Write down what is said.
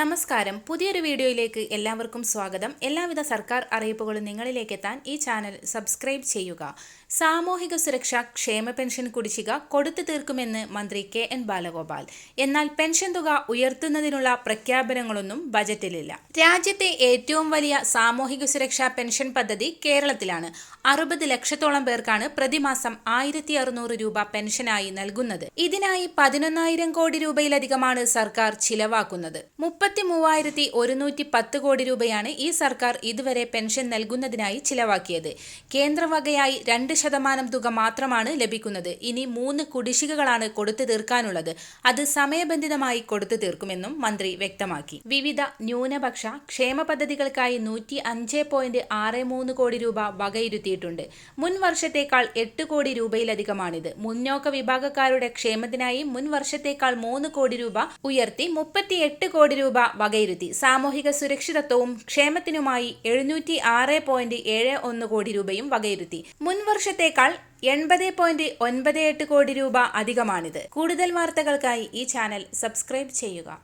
നമസ്കാരം. പുതിയൊരു വീഡിയോയിലേക്ക് എല്ലാവർക്കും സ്വാഗതം. എല്ലാവിധ സർക്കാർ അറിയിപ്പുകളും നിങ്ങളിലേക്ക് എത്താൻ ഈ ചാനൽ സബ്സ്ക്രൈബ് ചെയ്യുക. സാമൂഹിക സുരക്ഷ ക്ഷേമ പെൻഷൻ കുടിശ്ശിക കൊടുത്തു തീർക്കുമെന്ന് മന്ത്രി കെ എൻ ബാലഗോപാൽ. എന്നാൽ പെൻഷൻ തുക ഉയർത്തുന്നതിനുള്ള പ്രഖ്യാപനങ്ങളൊന്നും ബജറ്റിലില്ല. രാജ്യത്തെ ഏറ്റവും വലിയ സാമൂഹിക സുരക്ഷാ പെൻഷൻ പദ്ധതി കേരളത്തിലാണ്. അറുപത് ലക്ഷത്തോളം പേർക്കാണ് പ്രതിമാസം ആയിരത്തി അറുന്നൂറ് രൂപ പെൻഷനായി നൽകുന്നത്. ഇതിനായി പതിനൊന്നായിരം കോടി രൂപയിലധികമാണ് സർക്കാർ ചിലവാക്കുന്നത്. മുപ്പത്തി മൂവായിരത്തി ഒരുന്നൂറ്റി പത്ത് കോടി രൂപയാണ് ഈ സർക്കാർ ഇതുവരെ പെൻഷൻ നൽകുന്നതിനായി ചിലവാക്കിയത്. കേന്ദ്രവകയായി രണ്ട് ശതമാനം തുക മാത്രമാണ് ലഭിക്കുന്നത്. ഇനി മൂന്ന് കുടിശ്ശികകളാണ് കൊടുത്തു തീർക്കാനുള്ളത്. അത് സമയബന്ധിതമായി കൊടുത്തു തീർക്കുമെന്നും മന്ത്രി വ്യക്തമാക്കി. വിവിധ ന്യൂനപക്ഷ ക്ഷേമ പദ്ധതികൾക്കായി നൂറ്റി അഞ്ച് പോയിന്റ് ആറ് മൂന്ന് കോടി രൂപ വകയിരുത്തിയിട്ടുണ്ട്. മുൻ വർഷത്തേക്കാൾ എട്ട് കോടി രൂപയിലധികമാണിത്. മുന്നോക്ക വിഭാഗക്കാരുടെ ക്ഷേമത്തിനായി മുൻ വർഷത്തേക്കാൾ മൂന്ന് കോടി രൂപ ഉയർത്തി മുപ്പത്തിയെട്ട് കോടി രൂപ വകയിരുത്തി. സാമൂഹിക സുരക്ഷിതത്വവും ക്ഷേമത്തിനുമായി എഴുന്നൂറ്റി ആറ് പോയിന്റ് ഏഴ് ഒന്ന് കോടി രൂപയും വകയിരുത്തി. മുൻവർഷത്തേക്കാൾ എൺപത് പോയിന്റ് ഒൻപത് എട്ട് കോടി രൂപ അധികമാണിത്. കൂടുതൽ വാർത്തകൾക്കായി ഈ ചാനൽ സബ്സ്ക്രൈബ് ചെയ്യുക.